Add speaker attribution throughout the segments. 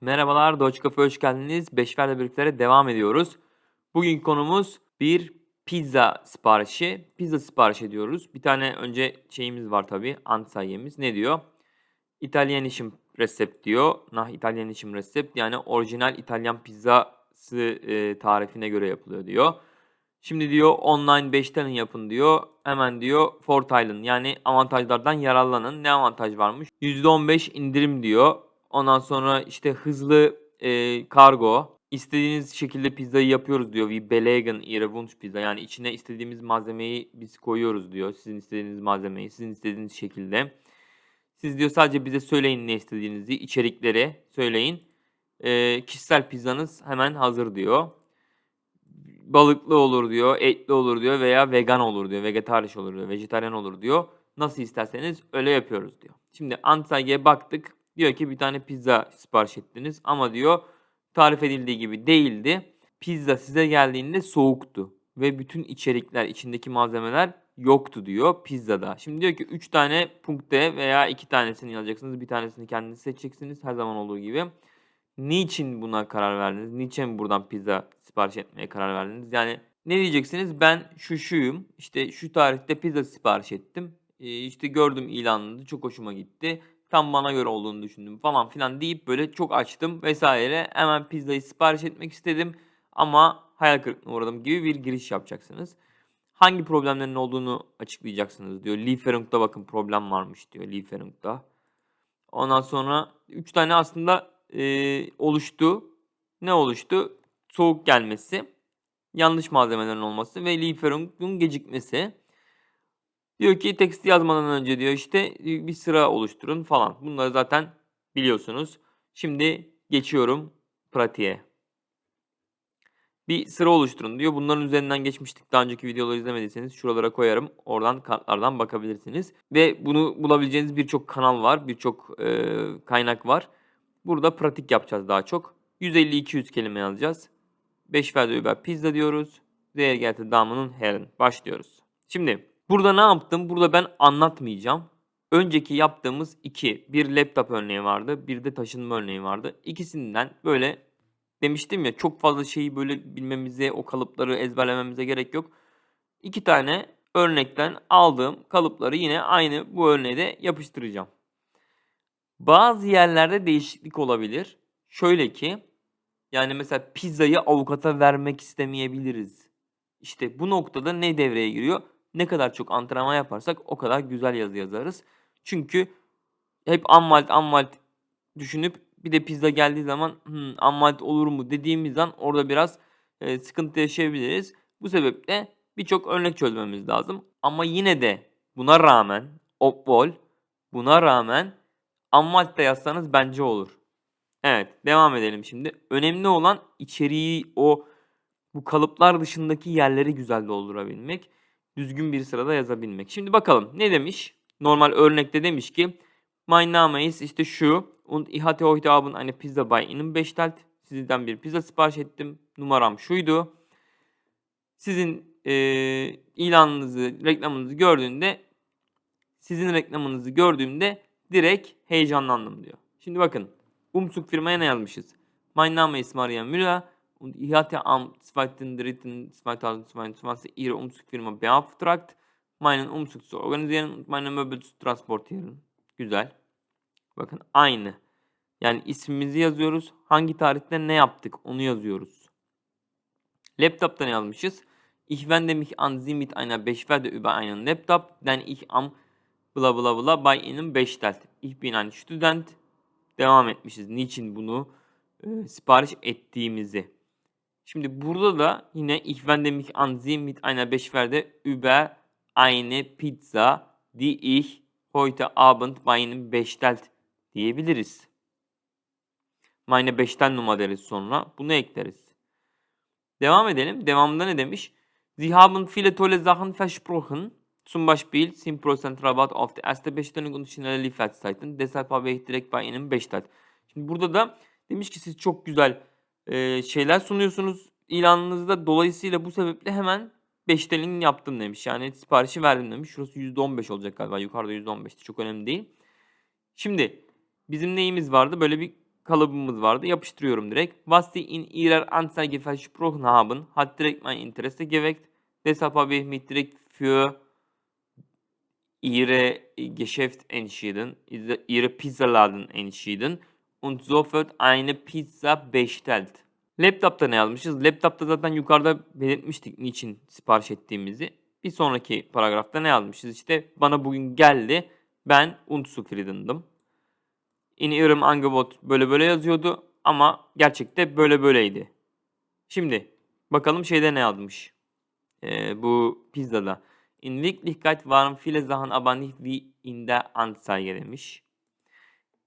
Speaker 1: Merhabalar, Doç Cafe hoş geldiniz. Beşver'le birlikte devam ediyoruz. Bugün konumuz bir pizza siparişi. Pizza sipariş ediyoruz. Bir tane önce şeyimiz var tabii, antisayemiz. Ne diyor? İtalyanişim recept diyor. Nah İtalyanişim recept yani orijinal İtalyan pizzası e, tarifine göre yapılıyor diyor. Şimdi diyor online 5 tane yapın diyor. Hemen diyor Fortile'ın yani avantajlardan yararlanın. Ne avantaj varmış? %15 indirim diyor. Ondan sonra işte hızlı e, kargo. İstediğiniz şekilde pizzayı yapıyoruz diyor. We belegen ihre Wunsch pizza. Yani içine istediğimiz malzemeyi biz koyuyoruz diyor. Sizin istediğiniz malzemeyi sizin istediğiniz şekilde. Siz diyor sadece bize söyleyin ne istediğinizi, içerikleri söyleyin. E, kişisel pizzanız hemen hazır diyor. Balıklı olur diyor, etli olur diyor veya vegan olur diyor, vegetariş olur diyor, vejetaryen olur diyor. Nasıl isterseniz öyle yapıyoruz diyor. Şimdi Antalya'ya baktık. Diyor ki bir tane pizza sipariş ettiniz ama diyor tarif edildiği gibi değildi. Pizza size geldiğinde soğuktu ve bütün içerikler, içindeki malzemeler yoktu diyor pizzada. Şimdi diyor ki 3 tane punkte veya 2 tanesini yazacaksınız. Bir tanesini kendiniz seçeceksiniz her zaman olduğu gibi. Niçin buna karar verdiniz? Niçin buradan pizza sipariş etmeye karar verdiniz? Yani ne diyeceksiniz? Ben şu şuyum. İşte şu tarihte pizza sipariş ettim. İşte gördüm ilanını. Çok hoşuma gitti. Tam bana göre olduğunu düşündüm falan filan deyip böyle çok açtım vesaire. Hemen pizzayı sipariş etmek istedim. Ama hayal kırıklığına uğradım gibi bir giriş yapacaksınız. Hangi problemlerin olduğunu açıklayacaksınız diyor. Lieferung'da bakın problem varmış diyor Lieferung'da. Ondan sonra 3 tane aslında e, oluştu. Ne oluştu? Soğuk gelmesi, yanlış malzemelerin olması ve Lieferung'un gecikmesi. Diyor ki tekst yazmadan önce diyor işte bir sıra oluşturun falan. Bunları zaten biliyorsunuz. Şimdi geçiyorum pratiğe. Bir sıra oluşturun diyor. Bunların üzerinden geçmiştik. Daha önceki videoları izlemediyseniz şuralara koyarım. Oradan kartlardan bakabilirsiniz. Ve bunu bulabileceğiniz birçok kanal var. Birçok e, kaynak var. Burada pratik yapacağız daha çok. 150-200 kelime yazacağız. 5 verdi über pizza diyoruz. Geehrte Damen und Herren. Başlıyoruz. Şimdi burada ne yaptım? Burada ben anlatmayacağım. Önceki yaptığımız iki. Bir laptop örneği vardı. Bir de taşınma örneği vardı. İkisinden böyle demiştim ya çok fazla şeyi böyle bilmemize, o kalıpları ezberlememize gerek yok. İki tane örnekten aldığım kalıpları yine aynı bu örneğe de yapıştıracağım. Bazı yerlerde değişiklik olabilir. Şöyle ki yani mesela pizzayı avukata vermek istemeyebiliriz. İşte bu noktada ne devreye giriyor? Ne kadar çok antrenman yaparsak o kadar güzel yazı yazarız. Çünkü hep anmalt anmalt düşünüp bir de pizza geldiği zaman hmm, anmalt olur mu dediğimiz an orada biraz e, sıkıntı yaşayabiliriz. Bu sebeple birçok örnek çözmemiz lazım. Ama yine de buna rağmen opbol buna rağmen Anmalt da yazsanız bence olur. Evet devam edelim şimdi. Önemli olan içeriği o bu kalıplar dışındaki yerleri güzel doldurabilmek. Düzgün bir sırada yazabilmek. Şimdi bakalım ne demiş? Normal örnekte demiş ki Mein Name ist işte şu und ich hatte heute Abend eine Pizza bei Ihnen bestellt. Sizden bir pizza sipariş ettim. Numaram şuydu. Sizin e, ilanınızı, reklamınızı gördüğünde sizin reklamınızı gördüğümde direkt heyecanlandım diyor. Şimdi bakın. Umzug firmaya ne yazmışız? Mein Name ist Maria Müller und ich hatte am 2.3.2022 ihre Umzugfirma beauftragt, meinen Umzug zu organisieren und meine Möbel zu transportieren. Güzel. Bakın aynı. Yani ismimizi yazıyoruz. Hangi tarihte ne yaptık onu yazıyoruz. Laptop'ta yazmışız? Ich wende mich an Sie mit einer Beschwerde über einen Laptop, denn ich am bla bla bla by Ihnen bestellt. Ich bin ein Student. Devam etmişiz. Niçin bunu e, sipariş ettiğimizi. Şimdi burada da yine ich wende mich an Sie mit einer Beschwerde über eine Pizza, die ich heute Abend bei bestellt diyebiliriz. Meine beşten numara deriz sonra. Bunu ekleriz. Devam edelim. Devamında ne demiş? Sie haben viele tolle Sachen versprochen. Zum Beispiel 10% Rabatt auf die erste Bestellung und schnelle Lieferzeiten. Deshalb habe ich direkt bei Ihnen bestellt. Şimdi burada da demiş ki siz çok güzel e, şeyler sunuyorsunuz ilanınızda. Dolayısıyla bu sebeple hemen beştelin yaptım demiş. Yani siparişi verdim demiş. Şurası %15 olacak galiba. Yukarıda %15'ti. Çok önemli değil. Şimdi bizim neyimiz vardı? Böyle bir kalıbımız vardı. Yapıştırıyorum direkt. Was Sie in Ihrer Anzeige versprochen haben, hat direkt mein Interesse geweckt. Deshalb habe ich mich direkt für Ihre Geschäft entschieden, Ihre Pizzaladen entschieden und sofort eine Pizza bestellt. Laptop'ta ne yazmışız? Laptop'ta zaten yukarıda belirtmiştik niçin sipariş ettiğimizi. Bir sonraki paragrafta ne yazmışız? İşte bana bugün geldi. Ben unzufriedendim. In ihrem Angebot böyle böyle yazıyordu ama gerçekte böyle böyleydi. Şimdi bakalım şeyde ne yazmış. Ee, bu pizzada. In Wirklichkeit waren viele Sachen aber nicht wie in der Anzeige demiş.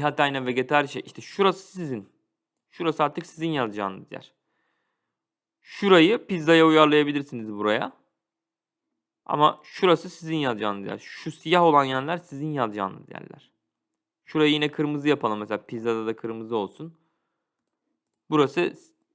Speaker 1: Hatte eine vegetarische. İşte şurası sizin. Şurası artık sizin yazacağınız yer. Şurayı pizzaya uyarlayabilirsiniz buraya. Ama şurası sizin yazacağınız yer. Şu siyah olan yerler sizin yazacağınız yerler. Şurayı yine kırmızı yapalım. Mesela pizzada da kırmızı olsun. Burası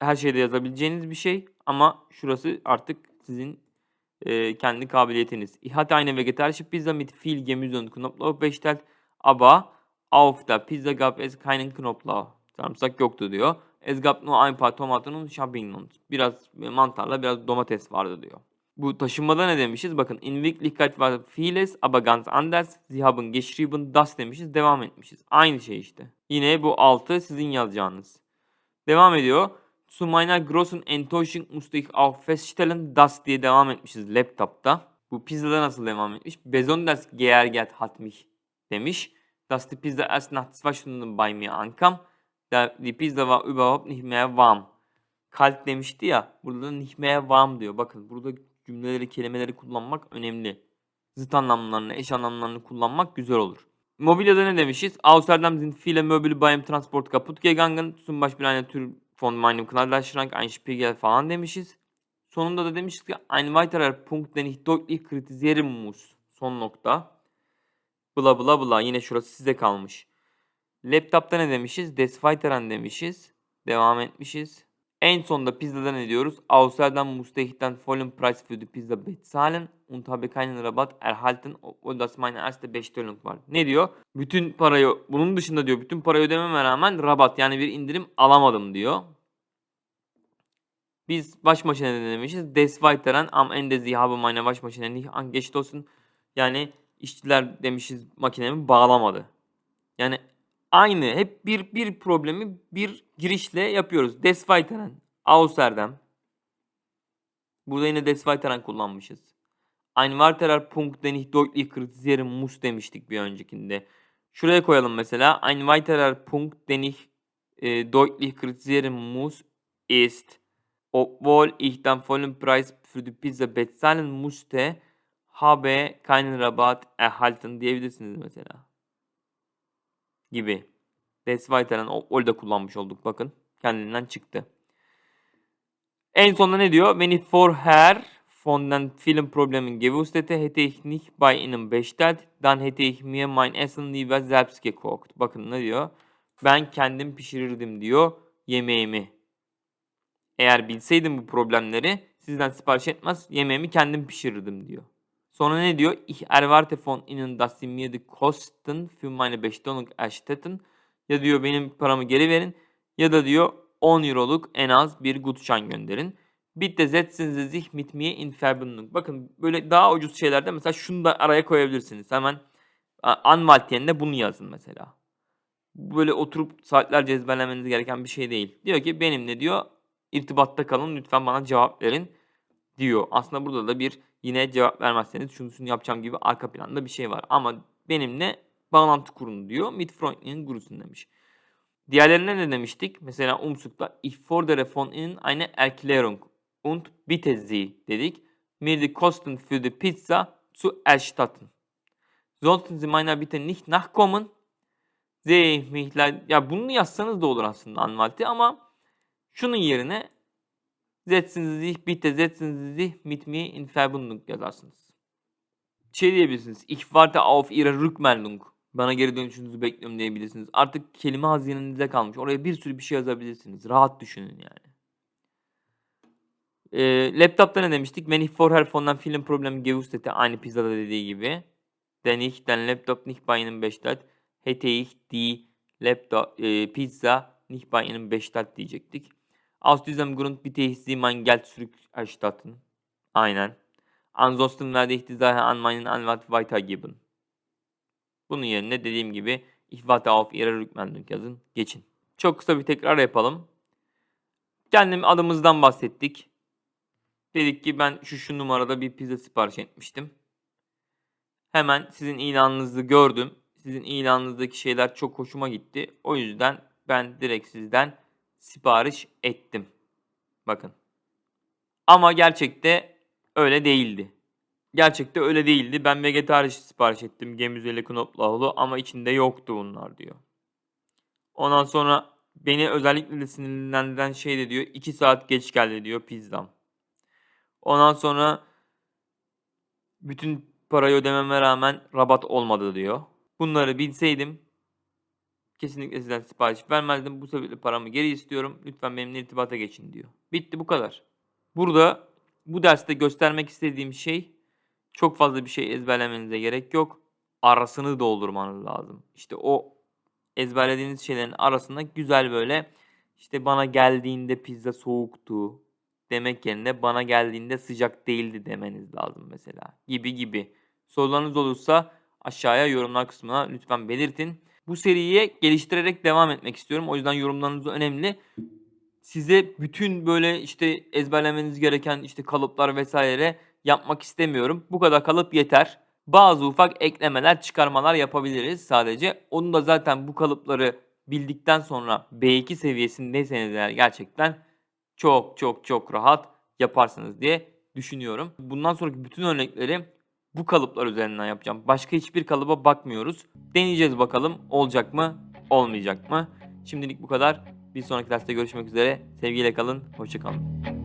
Speaker 1: her şeyde yazabileceğiniz bir şey. Ama şurası artık sizin e, kendi kabiliyetiniz. Ich hatte eine vegetarische Pizza mit viel Gemüse und Knoblauch bestellt. Auf der Pizza gab es keinen Knoblauch. Sarımsak yoktu diyor. Es gab nur ein paar Tomaten und Champignons. Biraz mantarla biraz domates vardı diyor. Bu taşınmada ne demişiz? Bakın in Wirklichkeit war vieles aber ganz anders. Sie haben geschrieben das demişiz. Devam etmişiz. Aynı şey işte. Yine bu altı sizin yazacağınız. Devam ediyor. Zu meiner großen Enttäuschung musste ich auch feststellen, dass diye devam etmişiz laptopta. Bu pizzada nasıl devam etmiş? Besonders geärgert hat mich demiş. Dass die Pizza erst nach zwei Stunden bei mir ankam. Der, die Pizza war überhaupt nicht mehr warm. Kalt demişti ya. Burada da nicht mehr warm diyor. Bakın burada cümleleri, kelimeleri kullanmak önemli. Zıt anlamlarını, eş anlamlarını kullanmak güzel olur. Mobilyada ne demişiz? Außerdem sind viele Möbel beim Transport kaputt gegangen. Zum Beispiel eine Tür von meinem Kleiderschrank, ein Spiegel falan demişiz. Sonunda da demişiz ki ein weiterer Punkt, den ich deutlich kritisieren muss. Son nokta. Bla bla bla. Yine şurası size kalmış. Laptop'ta ne demişiz? Des Weiteren demişiz. Devam etmişiz. En sonunda pizzada ne diyoruz? İch dann vollen Preis für die Pizza bezahlen und habe keinen Rabatt erhalten, obwohl das meine erste Bestellung war. Ne diyor? Bütün parayı, bunun dışında diyor, bütün parayı ödememe rağmen rabat yani bir indirim alamadım diyor. Biz baş makinede demişiz. Des Weiteren am Ende Sie haben meine Waschmaschine nicht angestoßen. Yani işçiler demişiz makinemi bağlamadı. Yani aynı hep bir bir problemi bir girişle yapıyoruz. Des Weiteren, Außerdem. Burada yine Des Weiteren kullanmışız. Ein weiterer Punkt, den ich deutlich kritisieren muss demiştik bir öncekinde. Şuraya koyalım mesela. Ein weiterer Punkt, den ich e, deutlich kritisieren muss ist, obwohl ich den vollen Preis für die Pizza bezahlen musste, habe keinen Rabatt erhalten diyebilirsiniz mesela. Gibi. Des Weiteren ol da kullanmış olduk bakın. Kendinden çıktı. En sonunda ne diyor? Wenn ich vorher von den vielen Problemen gewusst hätte, hätte ich nicht bei ihnen bestellt. Dann hätte ich mir mein Essen lieber selbst gekocht. Bakın ne diyor? Ben kendim pişirirdim diyor yemeğimi. Eğer bilseydim bu problemleri sizden sipariş etmez yemeğimi kendim pişirirdim diyor. Sonra ne diyor? Ich erwarte von Ihnen, dass Sie mir die Kosten für meine Bestellung erstatten. Ya diyor benim paramı geri verin ya da diyor 10 euroluk en az bir Gutschein gönderin. Bitte setzen Sie sich mit mir in Verbindung. Bakın böyle daha ucuz şeylerde mesela şunu da araya koyabilirsiniz. Hemen Anwaltiyen'de bunu yazın mesela. Böyle oturup saatlerce ezberlemeniz gereken bir şey değil. Diyor ki benimle diyor irtibatta kalın lütfen bana cevap verin diyor. Aslında burada da bir yine cevap vermezseniz şunu şunu yapacağım gibi arka planda bir şey var. Ama benimle bağlantı kurun diyor. Mit Freundin Grusen demiş. Diğerlerine ne demiştik? Mesela Umsuk'ta Ich fordere von Ihnen eine Erklärung und bitte Sie dedik. Mir die Kosten für die Pizza zu erstatten. Sollten Sie meiner Bitte nicht nachkommen? İch mich Ya bunu yazsanız da olur aslında Anwalt'i ama şunun yerine Sie sich bitte, setzen Sie sich mit mir in Verbindung yazarsınız. Şey diyebilirsiniz. Ich warte auf Ihre Rückmeldung. Bana geri dönüşünüzü bekliyorum diyebilirsiniz. Artık kelime hazinenize kalmış. Oraya bir sürü bir şey yazabilirsiniz. Rahat düşünün yani. E, laptopta ne demiştik? Wenn ich vorher von den vielen Problemen gewusst hätte. Aynı pizzada dediği gibi. Denn ich den Laptop nicht bei Ihnen bestellt. Hätte ich die Laptop, e, Pizza nicht bei Ihnen bestellt diyecektik. Aus diesem Grund bitte ich Sie mein Geld zurückerstatten. Aynen. Ansonsten werde ich die Sache an meinen Anwalt weitergeben. Bunun yerine dediğim gibi ich warte auf Ihre Rückmeldung yazın. Geçin. Çok kısa bir tekrar yapalım. Kendim adımızdan bahsettik. Dedik ki ben şu şu numarada bir pizza sipariş etmiştim. Hemen sizin ilanınızı gördüm. Sizin ilanınızdaki şeyler çok hoşuma gitti. O yüzden ben direkt sizden sipariş ettim. Bakın. Ama gerçekte öyle değildi. Gerçekte öyle değildi. Ben vegetariş sipariş ettim. Gemüzeli knoblauchlu ama içinde yoktu bunlar diyor. Ondan sonra beni özellikle de sinirlendiren şey de diyor 2 saat geç geldi diyor pizzam. Ondan sonra bütün parayı ödememe rağmen rabat olmadı diyor. Bunları bilseydim kesinlikle sizden sipariş vermezdim. Bu sebeple paramı geri istiyorum. Lütfen benimle irtibata geçin diyor. Bitti bu kadar. Burada bu derste göstermek istediğim şey çok fazla bir şey ezberlemenize gerek yok. Arasını doldurmanız lazım. İşte o ezberlediğiniz şeylerin arasında güzel böyle işte bana geldiğinde pizza soğuktu demek yerine bana geldiğinde sıcak değildi demeniz lazım mesela. Gibi gibi. Sorularınız olursa aşağıya yorumlar kısmına lütfen belirtin. Bu seriye geliştirerek devam etmek istiyorum. O yüzden yorumlarınız önemli. Size bütün böyle işte ezberlemeniz gereken işte kalıplar vesaire yapmak istemiyorum. Bu kadar kalıp yeter. Bazı ufak eklemeler, çıkarmalar yapabiliriz sadece. Onu da zaten bu kalıpları bildikten sonra B2 seviyesindeyseniz eğer gerçekten çok çok çok rahat yaparsınız diye düşünüyorum. Bundan sonraki bütün örnekleri bu kalıplar üzerinden yapacağım. Başka hiçbir kalıba bakmıyoruz. Deneyeceğiz bakalım olacak mı, olmayacak mı? Şimdilik bu kadar. Bir sonraki derste görüşmek üzere. Sevgiyle kalın, hoşça kalın.